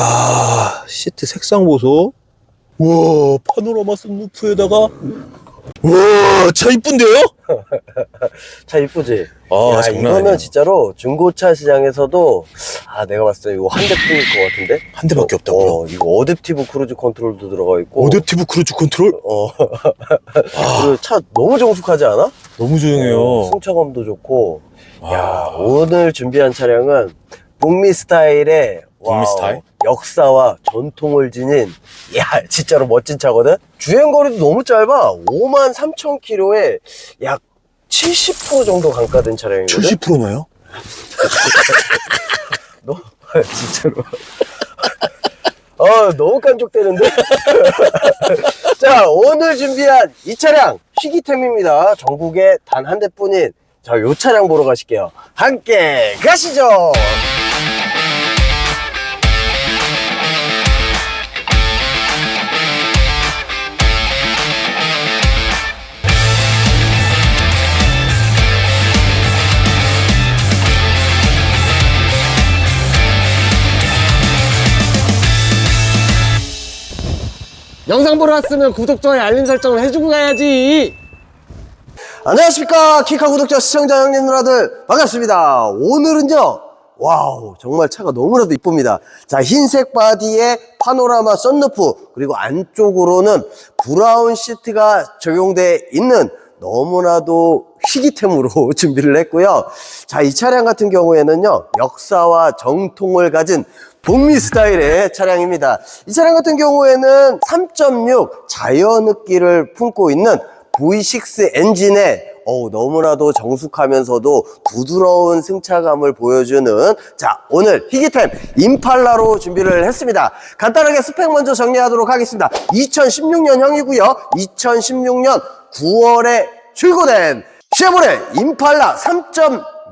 야 시트 색상 보소. 와 파노라마 선루프에다가 와차 이쁜데요? 차 이쁘지? 아 야, 장난 이거는 아니야. 진짜로 중고차 시장에서도 아 내가 봤을 때 이거 한 대 뿐일 것 같은데? 한 대밖에 없다고요? 어, 이거 어댑티브 크루즈 컨트롤도 들어가 있고 어댑티브 크루즈 컨트롤? 어. 그리고 차 너무 정숙하지 않아? 너무 조용해요. 어, 승차감도 좋고 아. 야 오늘 준비한 차량은 북미 스타일의 북미 스타일? 역사와 전통을 지닌 야 진짜로 멋진 차거든? 주행 거리도 너무 짧아. 5만 3천 킬로에 약 70% 정도 감가된 차량이거든? 70%나요? 너 진짜로. 어 너무 깐족되는데? 자 오늘 준비한 이 차량 희귀템입니다. 전국에 단 한 대뿐인. 자 요 차량 보러 가실게요. 함께 가시죠 영상 보러 왔으면 구독, 좋아요, 알림 설정을 해주고 가야지. 안녕하십니까. 키카 구독자 시청자 형님 누나들. 반갑습니다. 오늘은요. 와우 정말 차가 너무나도 이쁩니다. 자 흰색 바디에 파노라마 썬루프 그리고 안쪽으로는 브라운 시트가 적용돼 있는 너무나도 희귀템으로 준비를 했고요. 자 이 차량 같은 경우에는요. 역사와 정통을 가진 북미 스타일의 차량입니다. 이 차량 같은 경우에는 3.6 자연흡기를 품고 있는 V6 엔진에 어우, 너무나도 정숙하면서도 부드러운 승차감을 보여주는 자 오늘 희귀템 임팔라로 준비를 했습니다. 간단하게 스펙 먼저 정리하도록 하겠습니다. 2016년형이고요. 2016년 9월에 출고된 쉐보레 임팔라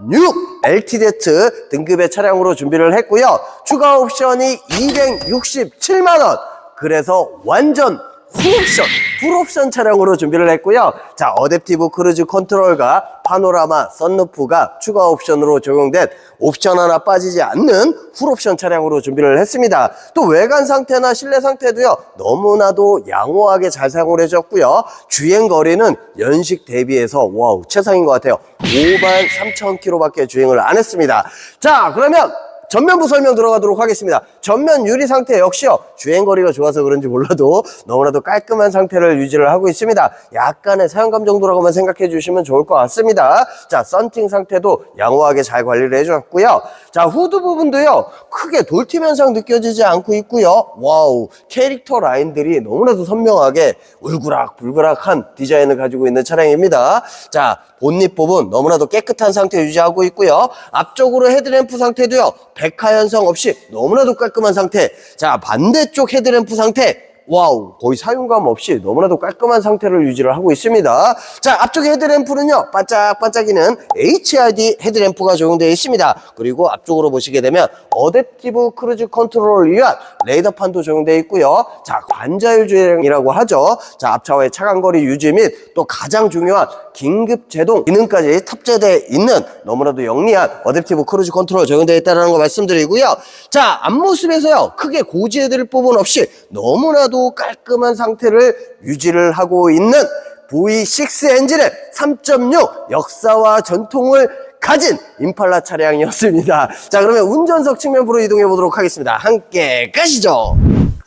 3.6 LTZ 등급의 차량으로 준비를 했고요. 추가 옵션이 267만 원. 그래서 완전 풀옵션, 풀옵션 차량으로 준비를 했고요. 자, 어댑티브 크루즈 컨트롤과 파노라마 썬루프가 추가 옵션으로 적용된 옵션 하나 빠지지 않는 풀옵션 차량으로 준비를 했습니다. 또 외관 상태나 실내 상태도요, 너무나도 양호하게 잘 사용을 해줬고요. 주행 거리는 연식 대비해서 와우, 최상인 것 같아요. 5만 3천 킬로밖에 주행을 안 했습니다. 자, 그러면 전면부 설명 들어가도록 하겠습니다. 전면 유리 상태 역시요. 주행거리가 좋아서 그런지 몰라도 너무나도 깔끔한 상태를 유지를 하고 있습니다. 약간의 사용감 정도라고만 생각해 주시면 좋을 것 같습니다. 자, 썬팅 상태도 양호하게 잘 관리를 해주었고요. 자, 후드 부분도요. 크게 돌팀 현상 느껴지지 않고 있고요. 와우, 캐릭터 라인들이 너무나도 선명하게 울그락불그락한 디자인을 가지고 있는 차량입니다. 자, 본닛 부분 너무나도 깨끗한 상태 유지하고 있고요. 앞쪽으로 헤드램프 상태도요. 백화 현상 없이 너무나도 깔끔 한 상태. 자, 반대쪽 헤드램프 상태. 와우, 거의 사용감 없이 너무나도 깔끔한 상태를 유지를 하고 있습니다. 자, 앞쪽 헤드램프는요, 반짝반짝이는 HID 헤드램프가 적용되어 있습니다. 그리고 앞쪽으로 보시게 되면 어댑티브 크루즈 컨트롤을 위한 레이더판도 적용되어 있고요. 자, 관자율 주행이라고 하죠. 자, 앞차와의 차간거리 유지 및 또 가장 중요한 긴급 제동 기능까지 탑재되어 있는 너무나도 영리한 어댑티브 크루즈 컨트롤 적용되어 있다는 거 말씀드리고요. 자, 앞모습에서요, 크게 고지해드릴 부분 없이 너무나도 깔끔한 상태를 유지를 하고 있는 V6 엔진의 3.6 역사와 전통을 가진 임팔라 차량이었습니다. 자, 그러면 운전석 측면부로 이동해 보도록 하겠습니다. 함께 가시죠.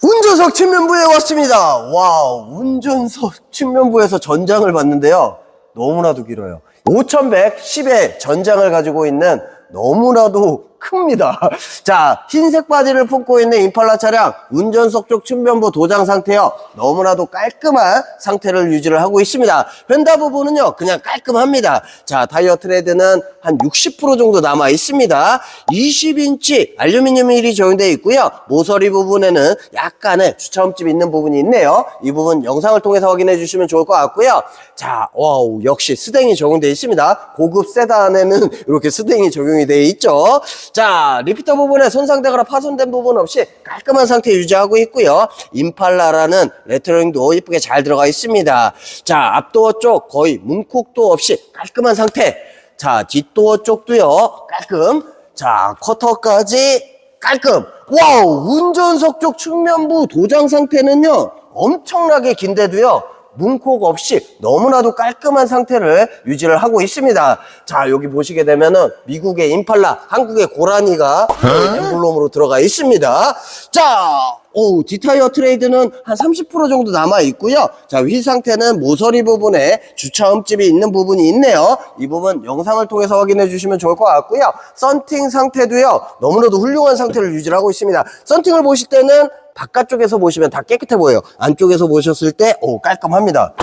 운전석 측면부에 왔습니다. 와우, 운전석 측면부에서 전장을 봤는데요. 너무나도 길어요. 5110의 전장을 가지고 있는 너무나도 큽니다. 자, 흰색 바디를 품고 있는 임팔라 차량 운전석 쪽 측면부 도장 상태요. 너무나도 깔끔한 상태를 유지를 하고 있습니다. 휀다 부분은요, 그냥 깔끔합니다. 자, 타이어 트레드는 한 60% 정도 남아 있습니다. 20인치 알루미늄 휠이 적용되어 있고요. 모서리 부분에는 약간의 주차음집이 있는 부분이 있네요. 이 부분 영상을 통해서 확인해 주시면 좋을 것 같고요. 자, 와우, 역시 스댕이 적용되어 있습니다. 고급 세단에는 이렇게 스댕이 적용이 되어 있죠. 자, 리피터 부분에 손상되거나 파손된 부분 없이 깔끔한 상태 유지하고 있고요. 임팔라라는 레터링도 이쁘게 잘 들어가 있습니다. 자, 앞도어 쪽 거의 문콕도 없이 깔끔한 상태. 자, 뒷도어 쪽도요. 깔끔. 자, 커터까지 깔끔. 와우, 운전석 쪽 측면부 도장 상태는요, 엄청나게 긴데도요, 문콕 없이 너무나도 깔끔한 상태를 유지를 하고 있습니다. 자, 여기 보시게 되면은 미국의 임팔라, 한국의 고라니가 엠블럼으로 들어가 있습니다. 자, 오, 디타이어 트레이드는 한 30% 정도 남아 있고요. 자, 휠 상태는 모서리 부분에 주차 흠집이 있는 부분이 있네요. 이 부분 영상을 통해서 확인해 주시면 좋을 것 같고요. 썬팅 상태도요. 너무나도 훌륭한 상태를 유지하고 있습니다. 썬팅을 보실 때는 바깥쪽에서 보시면 다 깨끗해 보여요. 안쪽에서 보셨을 때, 오, 깔끔합니다.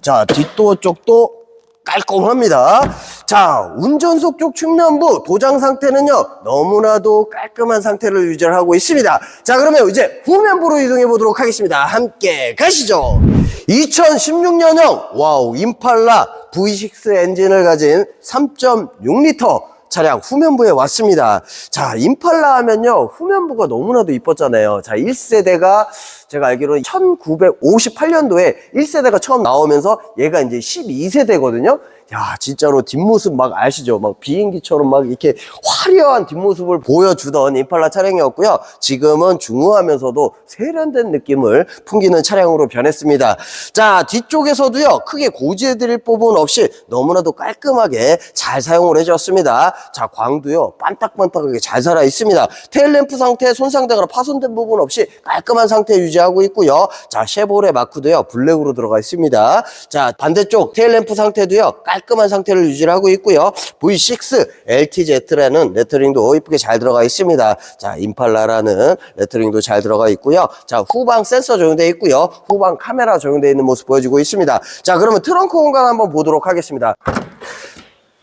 자, 뒷도어 쪽도 깔끔합니다. 자, 운전석 쪽 측면부 도장 상태는요, 너무나도 깔끔한 상태를 유지하고 있습니다. 자, 그러면 이제 후면부로 이동해 보도록 하겠습니다. 함께 가시죠. 2016년형, 와우, 임팔라 V6 엔진을 가진 3.6리터 차량 후면부에 왔습니다. 자, 임팔라 하면요, 후면부가 너무나도 이뻤잖아요. 자, 1세대가 제가 알기로는 1958년도에 1세대가 처음 나오면서 얘가 이제 12세대거든요. 야, 진짜로 뒷모습 막 아시죠? 막 비행기처럼 막 이렇게 화려한 뒷모습을 보여주던 임팔라 차량이었고요. 지금은 중후하면서도 세련된 느낌을 풍기는 차량으로 변했습니다. 자, 뒤쪽에서도요, 크게 고지해드릴 부분 없이 너무나도 깔끔하게 잘 사용을 해줬습니다. 자, 광도요, 반딱반딱하게 잘 살아 있습니다. 테일램프 상태 손상되거나 파손된 부분 없이 깔끔한 상태 유지하고 있고요. 자, 쉐보레 마크도요, 블랙으로 들어가 있습니다. 자, 반대쪽 테일램프 상태도요, 깔 끔한 상태를 유지하고 있고요. V6 LTZ라는 레터링도 이쁘게 잘 들어가 있습니다. 자, 임팔라라는 레터링도 잘 들어가 있고요. 자, 후방 센서 적용되어 있고요. 후방 카메라 적용되어 있는 모습 보여주고 있습니다. 자, 그러면 트렁크 공간 한번 보도록 하겠습니다.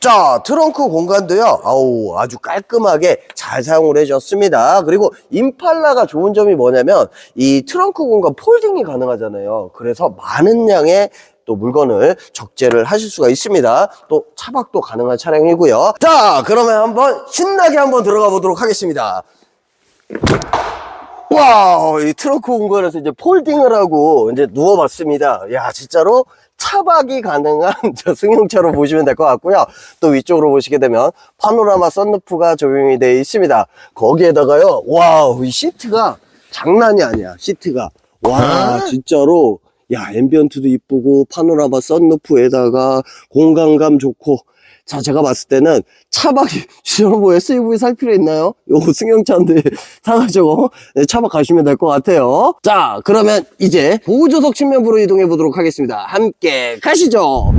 자, 트렁크 공간도요, 아우, 아주 깔끔하게 잘 사용을 해줬습니다. 그리고 임팔라가 좋은 점이 뭐냐면, 이 트렁크 공간 폴딩이 가능하잖아요. 그래서 많은 양의 또 물건을 적재를 하실 수가 있습니다. 또 차박도 가능한 차량이고요. 자, 그러면 한번 신나게 한번 들어가 보도록 하겠습니다. 와, 이 트렁크 공간에서 이제 폴딩을 하고 이제 누워봤습니다. 야, 진짜로 차박이 가능한 저 승용차로 보시면 될 것 같고요. 또 위쪽으로 보시게 되면 파노라마 썬루프가 적용이 되어 있습니다. 거기에다가요, 와우, 이 시트가 장난이 아니야, 시트가. 와, 진짜로. 야, 앰비언트도 이쁘고, 파노라마 썬루프에다가 공간감 좋고, 자, 제가 봤을 때는 차박이, 저런 뭐 SUV 살 필요 있나요? 요거 승용차인데 사가지고 네, 차박 가시면 될 것 같아요. 자, 그러면 이제 보호조석 측면부로 이동해 보도록 하겠습니다. 함께 가시죠.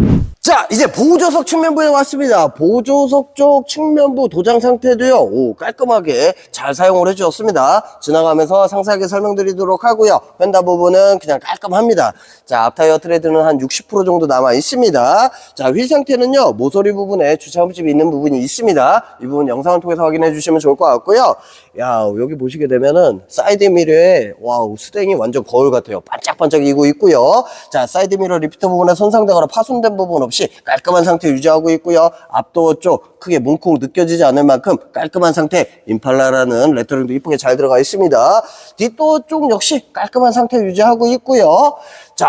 자, 이제 보호조석 측면부에 왔습니다. 보호조석 쪽 측면부 도장 상태도요, 오, 깔끔하게 잘 사용을 해주었습니다. 지나가면서 상세하게 설명드리도록 하고요. 펜다 부분은 그냥 깔끔합니다. 자, 앞타이어 트레드는 한 60% 정도 남아 있습니다. 자, 휠 상태는요, 모서리 부분에 주차 흠집이 있는 부분이 있습니다. 이 부분 영상을 통해서 확인해 주시면 좋을 것 같고요. 야, 여기 보시게 되면은 사이드 미러에 와우, 수댕이 완전 거울 같아요. 반짝반짝 이고 있고요. 자, 사이드 미러 리피터 부분에 손상되거나 파손된 부분 없이 깔끔한 상태 유지하고 있고요. 앞도어 쪽 크게 뭉쿵 느껴지지 않을 만큼 깔끔한 상태 임팔라라는 레터링도 이쁘게 잘 들어가 있습니다. 뒷도어 쪽 역시 깔끔한 상태 유지하고 있고요. 자,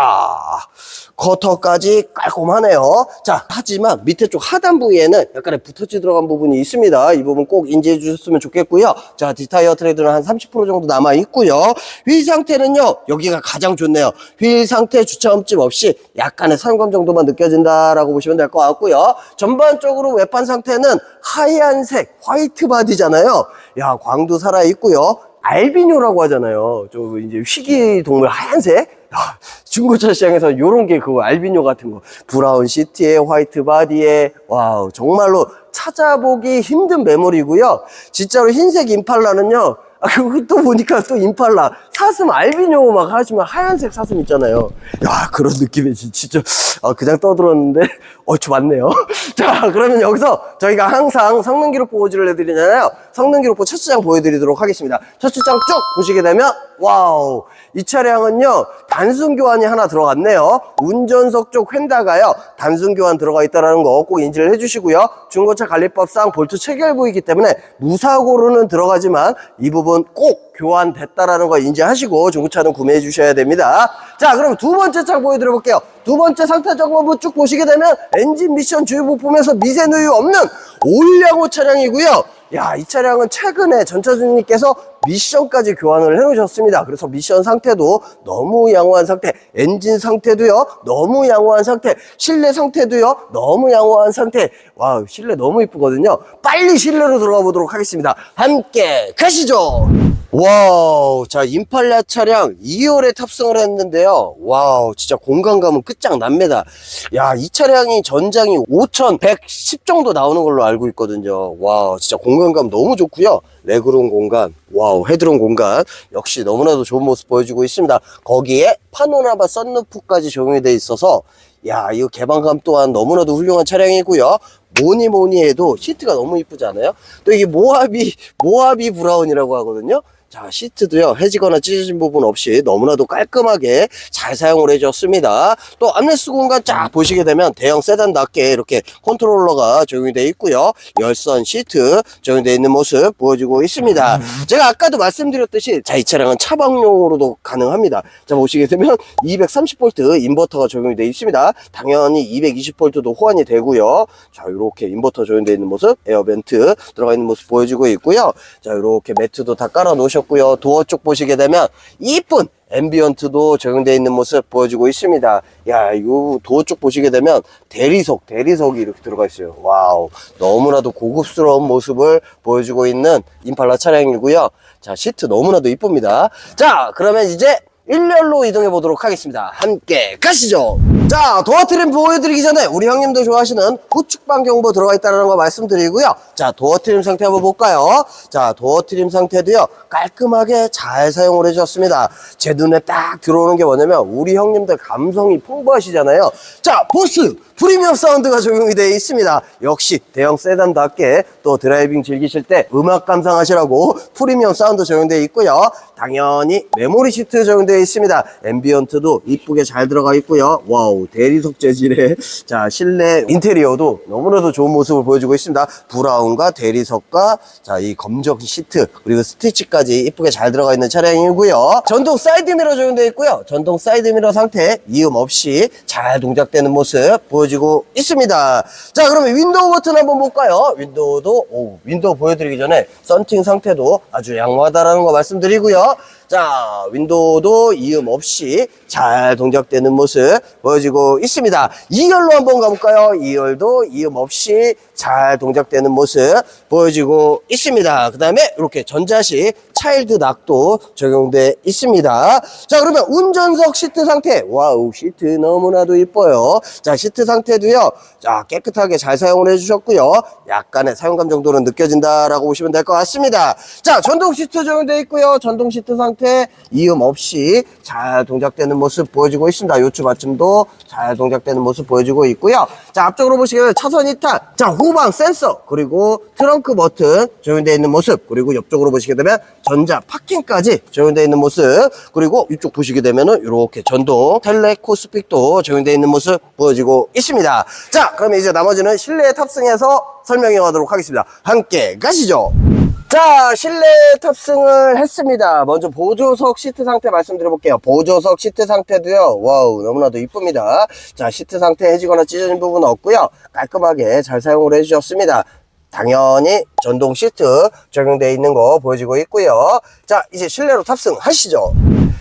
커터까지 깔끔하네요. 자, 하지만 밑에 쪽 하단 부위에는 약간의 붓터치 들어간 부분이 있습니다. 이 부분 꼭 인지해 주셨으면 좋겠고요. 자, 디타이어 트레이드는 한 30% 정도 남아 있고요. 휠 상태는요, 여기가 가장 좋네요. 휠 상태 주차 흠집 없이 약간의 사용감 정도만 느껴진다라고 보시면 될 것 같고요. 전반적으로 외판 상태는 하얀색 화이트 바디잖아요. 야, 광도 살아 있고요. 알비뇨라고 하잖아요. 저 이제 희귀 동물 하얀색. 야, 중고차 시장에서 요런 게그 알비뇨 같은 거. 브라운 시트에 화이트 바디에 와우 정말로 찾아보기 힘든 메모리고요. 진짜로 흰색 임팔라는요. 아, 그것도 보니까 또 임팔라. 사슴 알비뇨 막 하시면 하얀색 사슴 있잖아요. 야, 그런 느낌이 진- 진짜, 아, 그냥 떠들었는데, 어, 좋았네요. 자, 그러면 여기서 저희가 항상 성능 기록 보고지를 해드리잖아요. 성능 기록부 첫 주장 보여드리도록 하겠습니다. 첫 주장 쭉 보시게 되면, 와우. 이 차량은요, 단순 교환이 하나 들어갔네요. 운전석 쪽 휀다가요, 단순 교환 들어가 있다는 거 꼭 인지를 해주시고요. 중고차 관리법상 볼트 체결 부이기 때문에 무사고로는 들어가지만 이 부분 꼭 교환됐다라는 거 인지하시고 중고차는 구매해 주셔야 됩니다. 자, 그럼 두 번째 차 보여드려 볼게요. 두 번째 상태 점검부 쭉 보시게 되면 엔진 미션 주유 부품에서 미세 누유 없는 올량호 차량이고요. 야, 이 차량은 최근에 전차주님께서 미션까지 교환을 해놓으셨습니다. 그래서 미션 상태도 너무 양호한 상태, 엔진 상태도요, 너무 양호한 상태, 실내 상태도요, 너무 양호한 상태. 와, 실내 너무 이쁘거든요. 빨리 실내로 들어가 보도록 하겠습니다. 함께 가시죠! 와우, 자, 임팔라 차량 2열에 탑승을 했는데요. 와우, 진짜 공간감은 끝장납니다. 야, 이 차량이 전장이 5110 정도 나오는 걸로 알고 있거든요. 와우, 진짜 공간감 너무 좋고요. 레그룸 공간, 와우, 헤드룸 공간, 역시 너무나도 좋은 모습 보여주고 있습니다. 거기에 파노라마 썬루프까지 적용이 돼 있어서, 야, 이거 개방감 또한 너무나도 훌륭한 차량이고요. 뭐니 뭐니 해도 시트가 너무 이쁘잖아요. 또 이게 모하비, 모하비 브라운이라고 하거든요. 자, 시트도요, 해지거나 찢어진 부분 없이 너무나도 깔끔하게 잘 사용을 해줬습니다. 또 암레스 공간 쫙 보시게 되면 대형 세단답게 이렇게 컨트롤러가 적용이 되어 있고요. 열선 시트 적용되어 있는 모습 보여주고 있습니다. 제가 아까도 말씀드렸듯이 자, 이 차량은 차박용으로도 가능합니다. 자, 보시게 되면 230V 인버터가 적용이 되어 있습니다. 당연히 220V도 호환이 되고요. 자, 이렇게 인버터 적용되어 있는 모습, 에어벤트 들어가 있는 모습 보여주고 있고요. 자, 이렇게 매트도 다 깔아 놓으셨 고요. 도어 쪽 보시게 되면 이쁜 앰비언트도 적용되어 있는 모습 보여주고 있습니다. 야, 이 도어 쪽 보시게 되면 대리석, 대리석이 이렇게 들어가 있어요. 와우, 너무나도 고급스러운 모습을 보여주고 있는 임팔라 차량이고요. 자, 시트 너무나도 이쁩니다. 자, 그러면 이제 1열로 이동해 보도록 하겠습니다. 함께 가시죠. 자, 도어 트림 보여드리기 전에 우리 형님도 좋아하시는 후측방 경보 들어가 있다는 거 말씀드리고요. 자, 도어 트림 상태 한번 볼까요? 자, 도어 트림 상태도요, 깔끔하게 잘 사용을 해주셨습니다. 제 눈에 딱 들어오는 게 뭐냐면, 우리 형님들 감성이 풍부하시잖아요. 자, 보스! 프리미엄 사운드가 적용이 되어 있습니다. 역시 대형 세단답게 또 드라이빙 즐기실 때 음악 감상하시라고 프리미엄 사운드 적용되어 있고요. 당연히 메모리 시트 적용되어 있습니다. 앰비언트도 이쁘게 잘 들어가 있고요. 와우 대리석 재질의 자 실내 인테리어도 너무나도 좋은 모습을 보여주고 있습니다. 브라운과 대리석과 자 이 검정 시트 그리고 스티치까지 이쁘게 잘 들어가 있는 차량이고요. 전동 사이드 미러 적용되어 있고요. 전동 사이드 미러 상태 이음 없이 잘 동작되는 모습 보여주고 있습니다. 자 그러면 윈도우 버튼 한번 볼까요? 윈도우도 오, 윈도우 보여드리기 전에 썬팅 상태도 아주 양호하다라는 거 말씀드리고요. よ 자, 윈도우도 이음 없이 잘 동작되는 모습 보여지고 있습니다. 2열로 한번 가볼까요? 2열도 이음 없이 잘 동작되는 모습 보여지고 있습니다. 그 다음에 이렇게 전자식 차일드 락도 적용돼 있습니다. 자, 그러면 운전석 시트 상태. 와우, 시트 너무나도 이뻐요. 자, 시트 상태도요. 자, 깨끗하게 잘 사용을 해주셨고요. 약간의 사용감 정도는 느껴진다라고 보시면 될 것 같습니다. 자, 전동 시트 적용돼 있고요. 전동 시트 상태 이음 없이 잘 동작되는 모습 보여주고 있습니다. 요추 받침도 잘 동작되는 모습 보여주고 있고요. 자, 앞쪽으로 보시면 차선 이탈, 자, 후방 센서, 그리고 트렁크 버튼 적용되어 있는 모습, 그리고 옆쪽으로 보시게 되면 전자 파킹까지 적용되어 있는 모습, 그리고 이쪽 보시게 되면은 이렇게 전동 텔레코 스픽도 적용되어 있는 모습 보여지고 있습니다. 자, 그러면 이제 나머지는 실내에 탑승해서 설명해 가도록 하겠습니다. 함께 가시죠. 자, 실내 탑승을 했습니다. 먼저 보조석 시트 상태 말씀드려 볼게요. 보조석 시트 상태도요, 와우, 너무나도 이쁩니다. 자, 시트 상태 해지거나 찢어진 부분 없고요. 깔끔하게 잘 사용을 해주셨습니다. 당연히 전동 시트 적용되어 있는 거 보여지고 있고요. 자, 이제 실내로 탑승하시죠.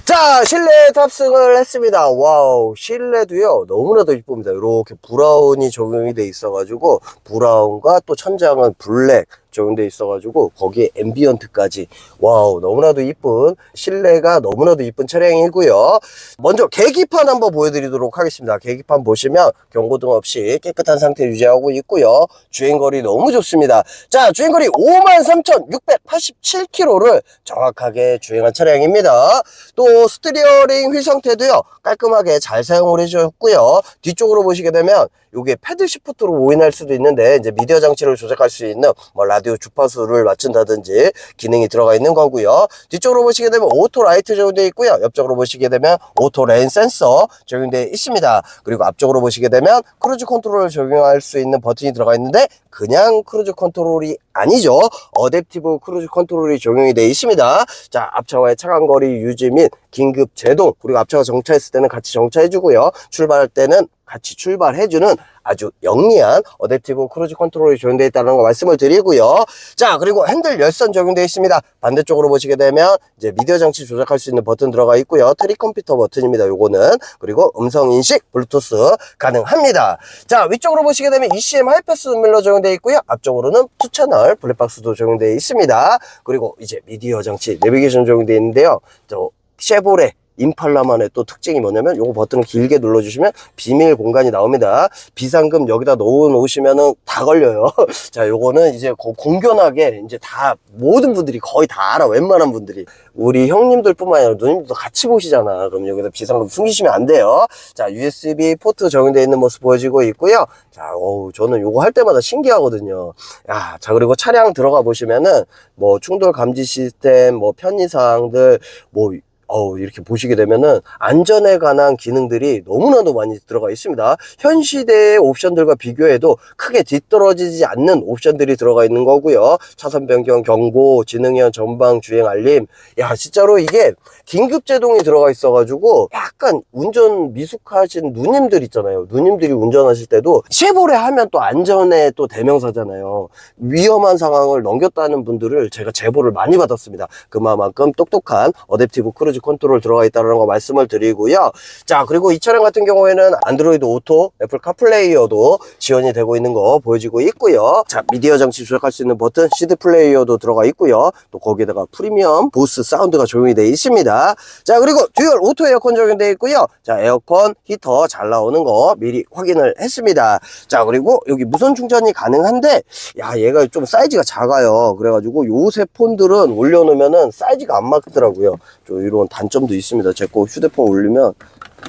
자, 실내 탑승을 했습니다. 와우, 실내도요, 너무나도 이쁩니다. 이렇게 브라운이 적용이 돼 있어 가지고, 브라운과 또 천장은 블랙 적용돼 있어 가지고, 거기에 앰비언트까지. 와우, 너무나도 이쁜, 실내가 너무나도 이쁜 차량이고요. 먼저 계기판 한번 보여드리도록 하겠습니다. 계기판 보시면 경고등 없이 깨끗한 상태 유지하고 있고요. 주행거리 너무 좋습니다. 자, 주행 거리 53,687km를 정확하게 주행한 차량입니다. 또 스티리어링 휠 상태도요 깔끔하게 잘 사용을 해주셨고요. 뒤쪽으로 보시게 되면 요게 패드 시프트로 오인할 수도 있는데 이제 미디어 장치를 조작할 수 있는 뭐 라디오 주파수를 맞춘다든지 기능이 들어가 있는 거고요. 뒤쪽으로 보시게 되면 오토 라이트 적용되어 있고요. 옆쪽으로 보시게 되면 오토 레인 센서 적용되어 있습니다. 그리고 앞쪽으로 보시게 되면 크루즈 컨트롤을 적용할 수 있는 버튼이 들어가 있는데 그냥 크루즈 컨트롤이 아니죠. 어댑티브 크루즈 컨트롤이 적용이 되어 있습니다. 자 앞차와의 차간 거리 유지 및 긴급 제동. 그리고 앞차가 정차했을 때는 같이 정차해주고요. 출발할 때는 같이 출발해주는 아주 영리한 어댑티브 크루즈 컨트롤이 적용되어 있다는 거 말씀을 드리고요. 자, 그리고 핸들 열선 적용되어 있습니다. 반대쪽으로 보시게 되면 이제 미디어 장치 조작할 수 있는 버튼 들어가 있고요. 트리 컴퓨터 버튼입니다. 요거는. 그리고 음성 인식, 블루투스 가능합니다. 자, 위쪽으로 보시게 되면 ECM 하이패스 밀러 적용되어 있고요. 앞쪽으로는 투 채널 블랙박스도 적용되어 있습니다. 그리고 이제 미디어 장치, 내비게이션 적용되어 있는데요. 저 쉐보레 임팔라만의 또 특징이 뭐냐면 요거 버튼을 길게 눌러주시면 비밀 공간이 나옵니다. 비상금 여기다 넣어 놓으시면은 다 걸려요. 자, 요거는 이제 고- 공견하게 이제 다 모든 분들이 거의 다 알아. 웬만한 분들이 우리 형님들 뿐만 아니라 누님들도 같이 보시잖아. 그럼 여기다 비상금 숨기시면 안 돼요. 자, USB 포트 적용되어 있는 모습 보여지고 있고요. 자, 어우, 저는 요거 할 때마다 신기하거든요. 야, 자, 그리고 차량 들어가 보시면은 뭐 충돌 감지 시스템, 뭐 편의사항들, 뭐 어우, 이렇게 보시게 되면은 안전에 관한 기능들이 너무나도 많이 들어가 있습니다. 현 시대의 옵션들과 비교해도 크게 뒤떨어지지 않는 옵션들이 들어가 있는 거고요. 차선 변경, 경고, 지능형 전방 주행 알림. 야, 진짜로 이게 긴급 제동이 들어가 있어 가지고 약간 운전 미숙하신 누님들 있잖아요. 누님들이 운전하실 때도 쉐보레 하면 또 안전의 또 대명사잖아요. 위험한 상황을 넘겼다는 분들을 제가 제보를 많이 받았습니다. 그만큼 똑똑한 어댑티브 크루즈 컨트롤 들어가 있다는 거 말씀을 드리고요. 자, 그리고 이 차량 같은 경우에는 안드로이드 오토, 애플 카플레이어도 지원이 되고 있는 거 보여지고 있고요. 자, 미디어 장치 조작할 수 있는 버튼, CD 플레이어도 들어가 있고요. 또 거기에다가 프리미엄 보스 사운드가 적용이 되어 있습니다. 자, 그리고 듀얼 오토 에어컨 적용되어 있고요. 자, 에어컨 히터 잘 나오는 거 미리 확인을 했습니다. 자, 그리고 여기 무선 충전이 가능한데, 야, 얘가 좀 사이즈가 작아요. 그래가지고 요새 폰들은 올려놓으면은 사이즈가 안 맞더라고요. 좀 이런 단점도 있습니다. 제 거 휴대폰 올리면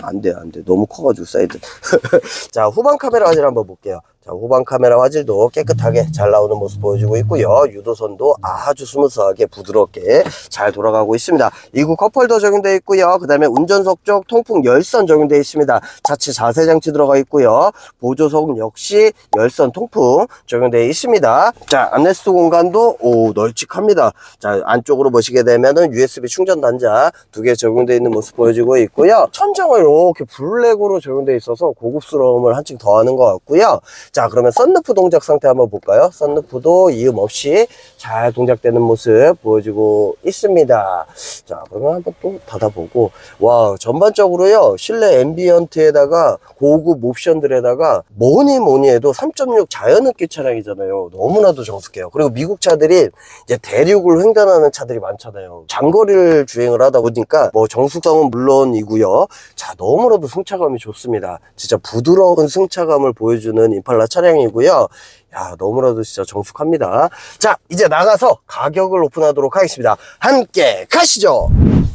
안 돼, 안 돼. 너무 커가지고 사이즈. 자, 후방 카메라 화질 한번 볼게요. 자, 후방 카메라 화질도 깨끗하게 잘 나오는 모습 보여주고 있고요. 유도선도 아주 스무스하게 부드럽게 잘 돌아가고 있습니다. 이구 컵홀더 적용되어 있고요. 그 다음에 운전석 쪽 통풍 열선 적용되어 있습니다. 자체 자세 장치 들어가 있고요. 보조석 역시 열선 통풍 적용되어 있습니다. 자, 안내스 공간도 오, 널찍합니다. 자, 안쪽으로 보시게 되면은 USB 충전 단자 두 개 적용되어 있는 모습 보여지고 있고요. 천장을 이렇게 블랙으로 적용되어 있어서 고급스러움을 한층 더하는 것 같고요. 자, 그러면 썬루프 동작 상태 한번 볼까요? 썬루프도 이음 없이 잘 동작되는 모습 보여지고 있습니다. 자, 그러면 한번 또 닫아보고. 와, 전반적으로요, 실내 앰비언트에다가 고급 옵션들에다가 뭐니 뭐니 해도 3.6 자연흡기 차량이잖아요. 너무나도 정숙해요. 그리고 미국 차들이 이제 대륙을 횡단하는 차들이 많잖아요. 장거리를 주행을 하다 보니까 뭐 정숙성은 물론이고요. 자, 너무나도 승차감이 좋습니다. 진짜 부드러운 승차감을 보여주는 임팔라 차량이고요. 야, 너무나도 진짜 정숙합니다. 자, 이제 나가서 가격을 오픈하도록 하겠습니다. 함께 가시죠!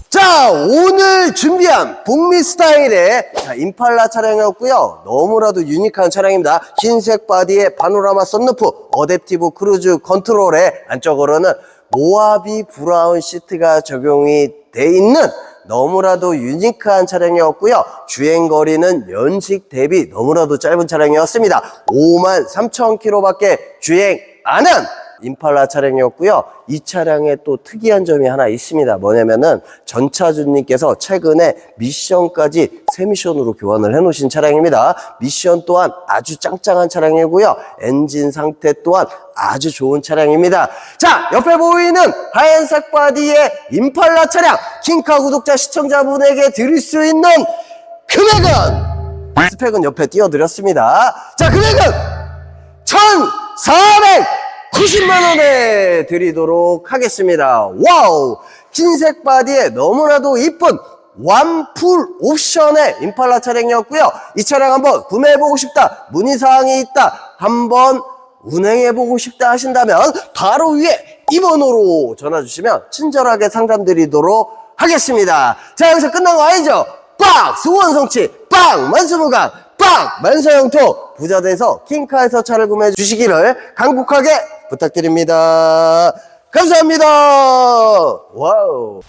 자, 오늘 준비한 북미 스타일의 자, 임팔라 차량이었고요. 너무나도 유니크한 차량입니다. 흰색 바디에 파노라마 썬루프, 어댑티브 크루즈 컨트롤에 안쪽으로는 모하비 브라운 시트가 적용이 돼 있는 너무나도 유니크한 차량이었고요. 주행 거리는 연식 대비 너무나도 짧은 차량이었습니다. 5만 3천 킬로밖에 주행 안 한 임팔라 차량이었고요. 이 차량에 또 특이한 점이 하나 있습니다. 뭐냐면은 전차주님께서 최근에 미션까지 새 미션으로 교환을 해놓으신 차량입니다. 미션 또한 아주 짱짱한 차량이고요. 엔진 상태 또한 아주 좋은 차량입니다. 자, 옆에 보이는 하얀색 바디의 임팔라 차량 킹카 구독자 시청자분에게 드릴 수 있는 금액은 스펙은 옆에 띄워드렸습니다. 자, 금액은 1,490만원에 드리도록 하겠습니다. 와우! 흰색 바디에 너무나도 이쁜 완풀 옵션의 임팔라 차량이었고요. 이 차량 한번 구매해보고 싶다, 문의사항이 있다, 한번 운행해보고 싶다 하신다면 바로 위에 이 번호로 전화주시면 친절하게 상담드리도록 하겠습니다. 자, 여기서 끝난 거 아니죠? 빵! 수원성치! 빵! 만수무강! 빵! 만사형토! 부자돼서 킹카에서 차를 구매해 주시기를 간곡하게 부탁드립니다. 감사합니다. 와우.